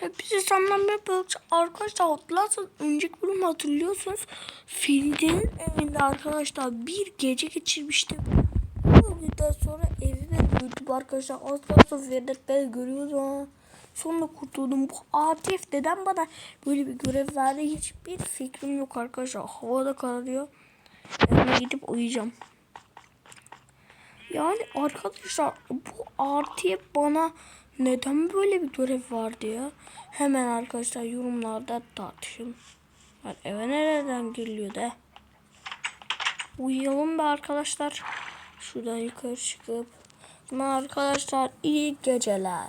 Hepsi senden bir böyle arkadaşlar hatırlarsanız önceki bölümü hatırlıyorsunuz. Feride'nin evinde arkadaşlar bir gece geçirmiştim. O günden sonra evime döndüm arkadaşlar. Az kalsın Feride beni görüyordu ha. Sonra kurtuldum. Bu Atif neden bana böyle bir görev verdi hiçbir fikrim yok arkadaşlar. Havada kararıyor. Evime gidip uyuyacağım. Yani arkadaşlar bu artıya bana neden böyle bir görev vardı ya? Hemen arkadaşlar yorumlarda tartışın. Yani eve nereden giriliyor de? Uyuyalım be arkadaşlar. Şuradan yukarı çıkıp. Ama arkadaşlar iyi geceler.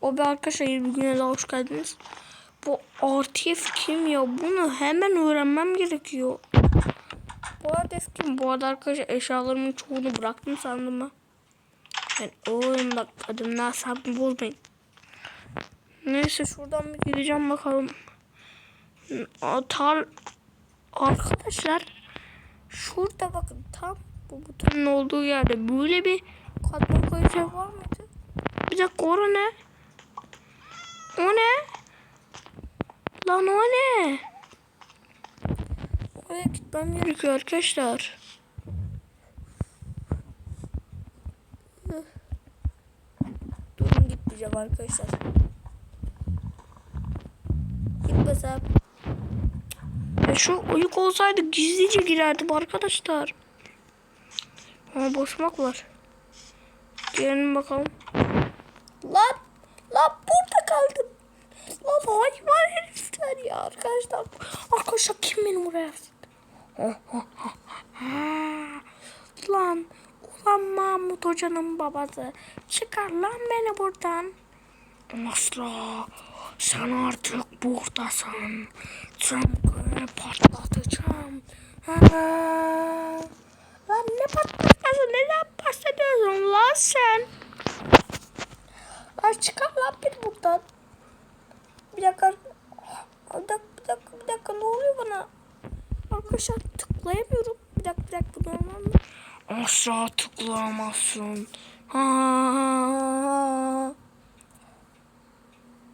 O be arkadaşlar 20 güne daha hoş geldiniz. Bu RTF kim ya? Bunu hemen öğrenmem gerekiyor. Bu arada kim? Bu arada arkadaşlar eşyalarımın çoğunu bıraktım sandım ben. Ben oğlum bak adımın asabını bozmayın. Neyse şuradan bir gideceğim bakalım. Atar arkadaşlar şurada bakın tam bu butonun olduğu yerde böyle bir koyu şey var mıydı? Bir dakika o ne? O ne? Lan o ne? Oraya gitmem gerekiyor arkadaşlar. Gitmeyeceğim arkadaşlar. Gitmesem. Ya şu uyuk olsaydı gizlice girerdim arkadaşlar. Ama boşmak var. Gelin bakalım. Lan! Lan burada kaldım. Lan hayvan herifler ya arkadaşlar. Arkadaşlar kim beni buraya astı? Lan ulan Mahmut hocanın babası. Çıkar lan beni buradan. Asla. Sen artık buradasın. Çünkü patlatacağım. Ha. Lan ne patlatması? Neden bahsediyorsun lan sen? Lan çıkar lan beni buradan. Bir dakika. Bir dakika, bir dakika, bir dakika. Ne oluyor bana? Arkadaşlar tıklayamıyorum. Bir dakika, bir dakika. Normal? Asla tıklayamazsın. Ha.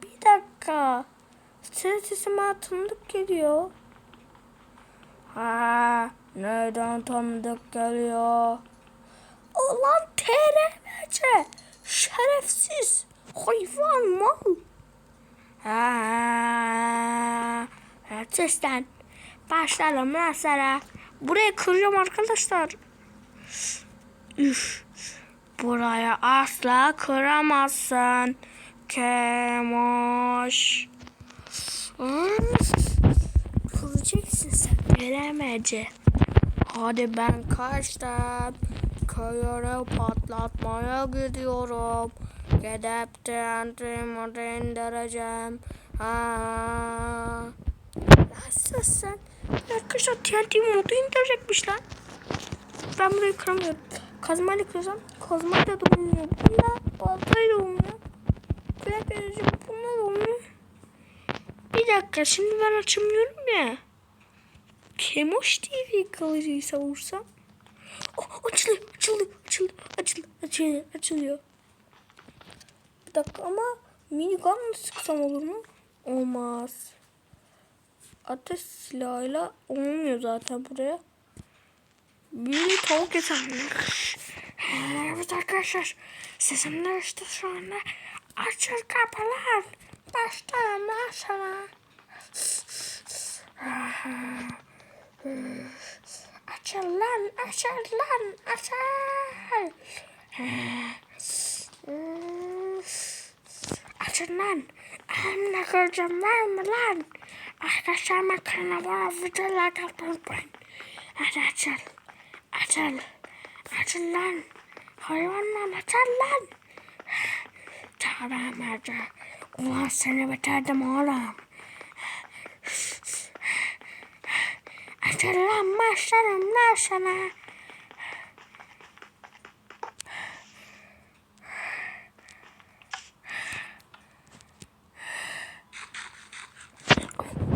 Bir dakika. Senin sesime tanıdık geliyor. Ha, neden tanıdık geliyor? Ulan TRMC. Şerefsiz. Hayvan mal. Ha, Seslen. Başlayalım lan sana. Burayı kırıyorum arkadaşlar. Üf. Buraya asla kıramazsın. Kemoş. Kıracaksın sen veremece. Hadi ben kaçtım. Köyleri patlatmaya gidiyorum. Gidip TNT'mi indireceğim. Ha. Nasılsın? Arkadaşlar TNT modu indirecekmiş lan. Ben burayı kıramıyorum. Kazmayla kırsam kazmayla da olmuyor. Bunda baltayla olmuyor. Kulak verici bununla da olmuyor. Bir dakika şimdi ben açamıyorum ya. Kemoş TV kalıcıyı savursam. Oh, açılıyor, açılıyor, açılıyor, açılıyor, açılıyor, açılıyor. Bir dakika ama minigun mı sıksam olur mu? Olmaz. Ateş silahıyla olmuyor zaten buraya. Bir tavuk yesem. Evet arkadaşlar. Sesim değişti şu anda. Açın kapılar. Başlarım sana. Açın lan, açın lan, açın. Açın lan. Emre kıracağım var mı lan? Arkadaşlar makarna bana videolar atmayı unutmayın. Hadi açıl. Açıl. Açıl lan. Hayvanlar açıl lan. Tamam hadi. Ulan seni bitirdim oğlum. Açıl lan başlarım lan sana.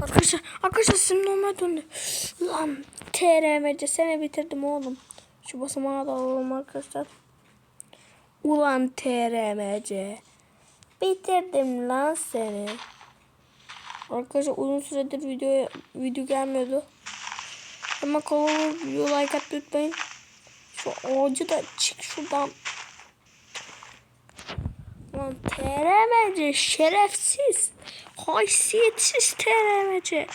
Arkadaşlar, arkadaşlar sim normal döndü. Lan TRMC seni bitirdim oğlum. Şu basamağı da alalım arkadaşlar. Ulan TRMC. Bitirdim lan seni. Arkadaşlar uzun süredir video video gelmiyordu. Ama kanalıma video like atmayı unutmayın. Şu ağacı da çık şuradan. Lan TRMC şerefsiz. Haysiyetsiz TRMC.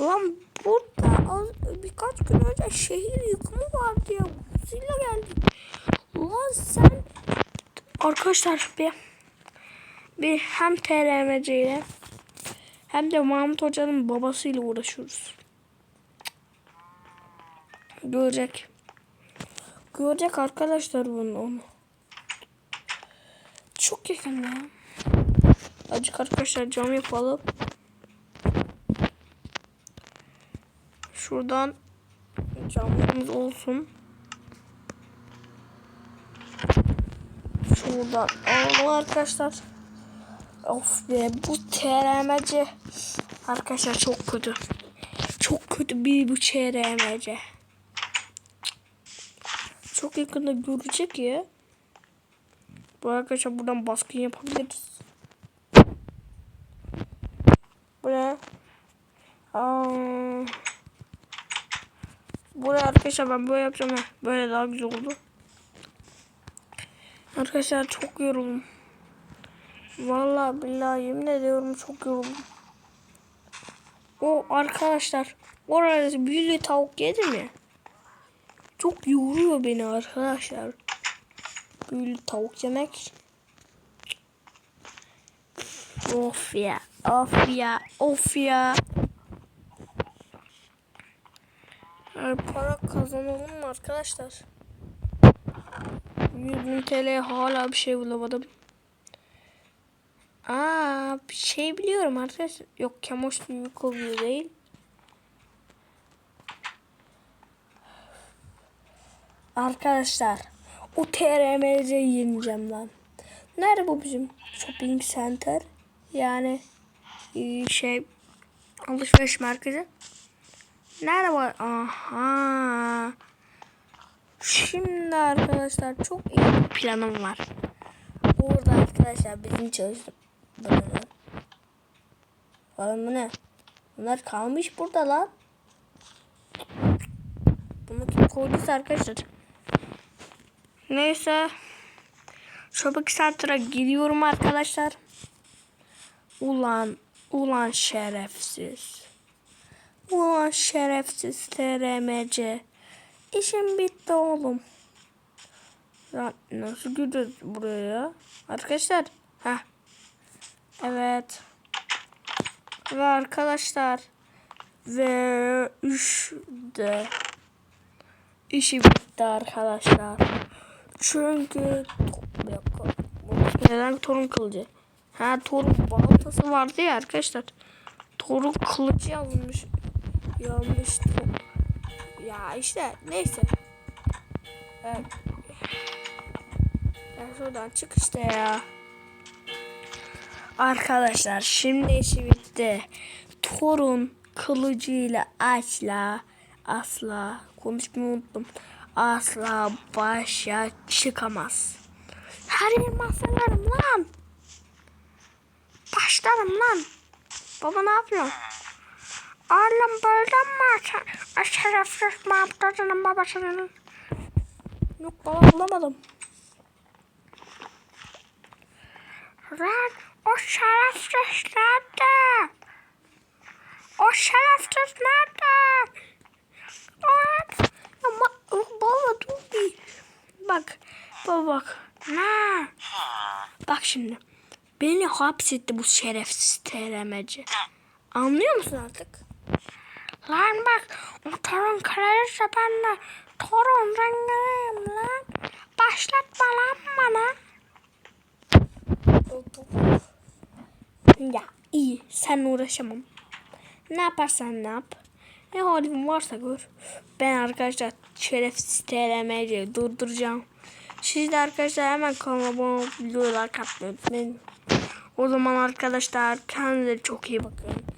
Lan burada az, birkaç gün önce şehir yıkımı vardı ya. Zilla geldi. Lan sen arkadaşlar bir bir hem TRMC ile hem de Mahmut Hoca'nın babasıyla uğraşıyoruz. Görecek. Görecek arkadaşlar bunu onu. Çok yakın ya. Acık arkadaşlar cam yapalım. Şuradan camlarımız olsun. Şuradan alalım arkadaşlar. Of be bu TRMC. Arkadaşlar çok kötü. Çok kötü bir bu TRMC. Çok yakında görecek ya. Bu arkadaşlar buradan baskın yapabiliriz. Buraya. Aa, buraya arkadaşlar ben böyle yapacağım. ya. Böyle daha güzel oldu. Arkadaşlar çok yoruldum. Vallahi billahi yemin ediyorum çok yoruldum. O arkadaşlar orada büyülü tavuk yedi mi? Çok yoruyor beni arkadaşlar. Büyülü tavuk yemek. Of ya. Of ya. Of ya. Yani para kazanalım mı arkadaşlar? 100 bin TL hala bir şey bulamadım. Aa bir şey biliyorum arkadaşlar. Yok Kemoş oluyor değil. Arkadaşlar o TRMC'yi yeneceğim lan. Nerede bu bizim shopping center? Yani e, şey alışveriş merkezi. Nerede var? Aha. Şimdi arkadaşlar çok iyi bir planım var. Burada arkadaşlar bizim çalıştım. Bakın. Oğlum bu ne? Bunlar kalmış burada lan. Bunu kim arkadaşlar. Neyse. Shopping Center'a gidiyorum arkadaşlar. Ulan, ulan şerefsiz. Ulan şerefsiz TRMC. İşim bitti oğlum. Ya nasıl gidiyoruz buraya ya? Arkadaşlar. ha Evet. Ve arkadaşlar. Ve işte. İşi bitti arkadaşlar. Çünkü. Neden torun kılıcı? Ha torun baltası vardı ya arkadaşlar. Torun kılıcı yanlış. Yanlış. Ya işte neyse. Evet. Ya şuradan çık işte ya. Arkadaşlar şimdi işi bitti. Torun kılıcıyla asla asla konuşmayı unuttum. Asla başa çıkamaz. Her yer mahzelerim lan. Başlarım lan. Baba ne yapıyorsun? Oğlum buldun mu? Sen- Şerefsiz Mahmut'un babasının. Yok baba bulamadım. Lan o şerefsiz nerede? O şerefsiz nerede? Ama baba dur bir. Bak. Baba bak. Ne? Bak şimdi. Beni hapsetti bu şerefsiz TRM'ci. Anlıyor musun artık? Lan bak. Torun kraliçe benle. Torun rengiyim lan. Başlatma lan bana. Ya iyi. Sen uğraşamam. Ne yaparsan ne yap. Ne halin varsa gör. Ben arkadaşlar şerefsiz TRM'ci durduracağım. Siz de arkadaşlar hemen kanalıma abone olup videoyu like atmayı unutmayın. O zaman arkadaşlar kendinize çok iyi bakın.